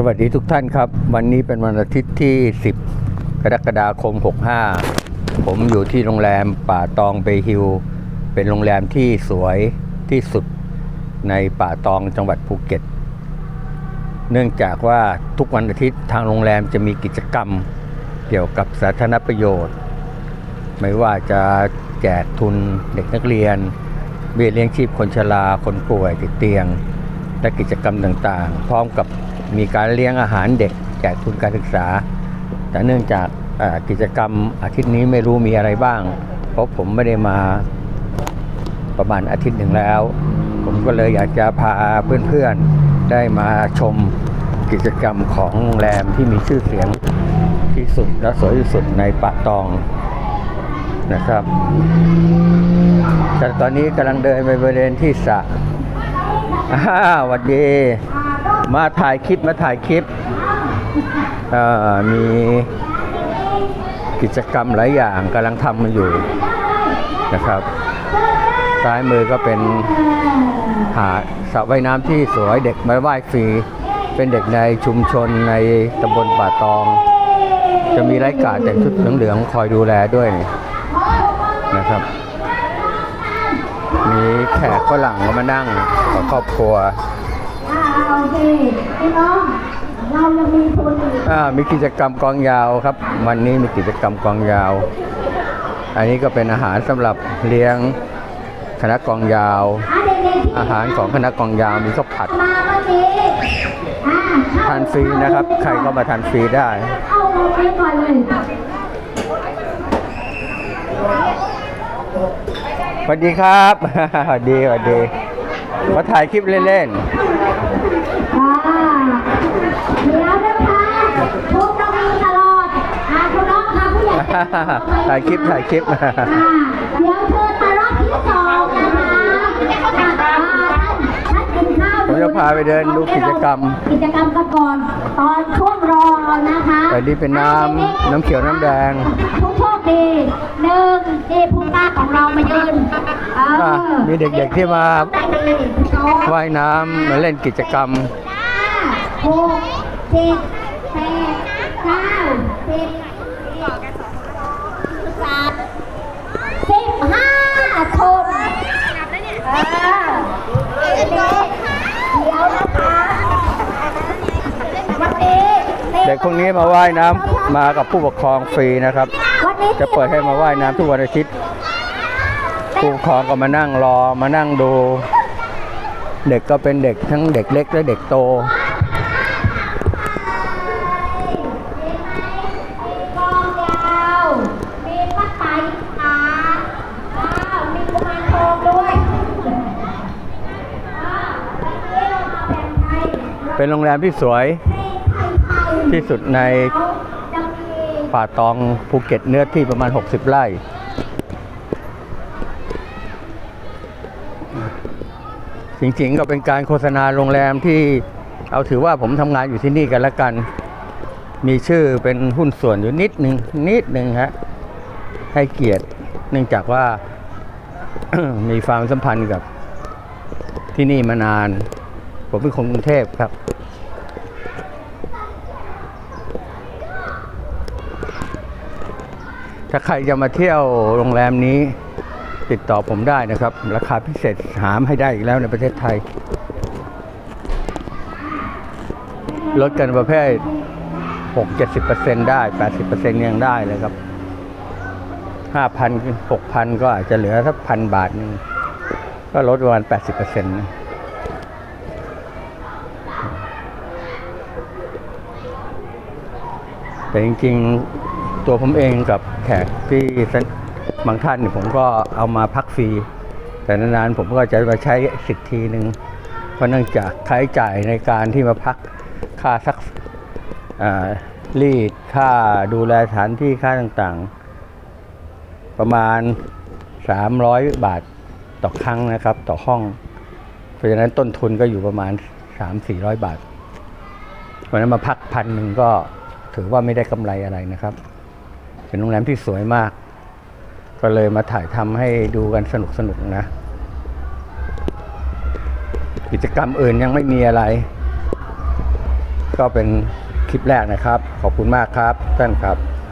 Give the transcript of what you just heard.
สวัสดีทุกท่านครับ วันนี้เป็นวันอาทิตย์ที่ 10 กรกฎาคม 65 ผมอยู่ที่โรงแรมป่าตองเบฮิลเป็นโรงแรมที่สวยที่สุดในป่าตองจังหวัดภูเก็ต เนื่องจากว่าทุกวันอาทิตย์ทางโรงแรมจะมีกิจกรรมเกี่ยวกับสาธารณประโยชน์ ไม่ว่าจะแจกทุนเด็กนักเรียน เบี้ยเลี้ยงชีพคนชราคนป่วยติดเตียง และกิจกรรมต่างๆ พร้อมกับมีการเลี้ยงอาหารเด็กแจกทุนการศึกษา แต่เนื่องจากกิจกรรมอาทิตย์นี้ไม่รู้มีอะไรบ้าง เพราะผมไม่ได้มาประมาณอาทิตย์หนึ่งแล้ว ผมก็เลยอยากจะพาเพื่อนๆได้มาชมกิจกรรมของโรงแรมที่มีชื่อเสียงที่สุดและสวยที่สุดในป่าตองนะครับ แต่ตอนนี้กำลังเดินไปบริเวณที่สระ อ้าวัสดี มาถ่ายคลิปมาถ่ายคลิปอ่อมีกิจกรรมหลายอย่างกำลังทำมาอยู่นะครับ ซ้ายมือก็เป็นหาสระว่ายน้ำที่สวยเด็กมาว่ายฟรี เป็นเด็กในชุมชนในตำบลป่าตอง จะมีไร้กาดแต่งชุดเหลืองๆคอยดูแลด้วยนะครับ มีแขกฝรั่งก็มานั่งกับครอบครัวอ่าโอเคพี่น้องเรายังมีทุนอีกอ่ามีกิจกรรมกองยาวครับ วันนี้มีกิจกรรมกองยาว อันนี้ก็เป็นอาหารสำหรับเลี้ยงคณะกองยาวอ่าเด็กๆที่อาหารของคณะกองยาวมีข้าวผัดมาเมื่อกี้อ่าเข้ทานฟรีนะครับ ใครก็มาทานฟรีได้เอาลงไปก่อนเลยส วัสดีครับ สวัสดีสวัสดีมาถ่ายคลิปเล่นอ่าเดี๋ยวนะคะทุกต้องมีตลอดอ่าคุณน้องค่ะผู้ใหญ่ๆถ่ายคลิปถ่ายคลิปอ่าเดี๋ยวเชิญมารอบที่สองนะคะอ่าท่านท่านกินข้าวผมจะพาไปเดินดูกิจกรรม กิจกรรมกันก่อนตอนช่วงรอนะคะอันนี้เป็นน้ำน้ำเขียวน้ำแดงผู้โชคดีหนึ่งนี่ผู้กล้า ของเรามายืนเออะอมีเด็กๆที่มาได้ดีสองว่ายน้ำมาเล่นกิจกรรมห้าหกเจ็ดแปดเก้าสิบสามสิบห้าคนเออเดี๋ยวนะคะวันนี้เด็กพวกนี้มาว่ายน้ำมากับผู้ปกครองฟรีนะครับ วันนี้ จะเปิดให้มาว่ายน้ำทุกวันอาทิตย์ ผู้ครองก็มานั่งรอมานั่งดู เด็กก็เป็นเด็กทั้งเด็กเล็กและเด็กโต เป็นโรงแรมที่สวยที่สุดในป่าตองภูเก็ตเนื้อที่ประมาณ 60 ไร่ จริงๆก็เป็นการโฆษณาโรงแรมที่เอาถือว่าผมทำงานอยู่ที่นี่กันละกัน มีชื่อเป็นหุ้นส่วนอยู่นิดหนึ่งนิดหนึ่งฮะให้เกียรติเนื่องจากว่ามีความสัมพันธ์กับที่นี่มานาน ผมเป็นคนกรุงเทพครับ ถ้าใครจะมาเที่ยวโรงแรมนี้ ติดต่อผมได้นะครับ ราคาพิเศษหามให้ได้อีกแล้วในประเทศไทย ลดกันประเภท 6-70%ได้ 80%ยังได้เลยครับ 5,000 6,000 ก็อาจจะเหลือสักพันบาทนึงก็ลดประมาณ 80%นะแต่จริงๆ ตัวผมเองกับแขกที่ บางท่านเนี่ยผมก็เอามาพักฟรี แต่นานๆผมก็จะมาใช้สิทธิหนึ่งเพราะเนื่องจากค่าใช้จ่ายในการที่มาพักค่าซักรีดค่าดูแลสถานที่ค่าต่างๆ ประมาณ 300 บาทต่อครั้งนะครับ ต่อห้อง เพราะฉะนั้นต้นทุนก็อยู่ประมาณ 3-400 บาทเวันนั้นมาพักพันหนึ่งก็ถือว่าไม่ได้กำไรอะไรนะครับ เป็นโรงแรมที่สวยมาก ก็เลยมาถ่ายทำให้ดูกันสนุกสนุกๆนะ กิจกรรมอื่นยังไม่มีอะไร ก็เป็นคลิปแรกนะครับ ขอบคุณมากครับท่านครับ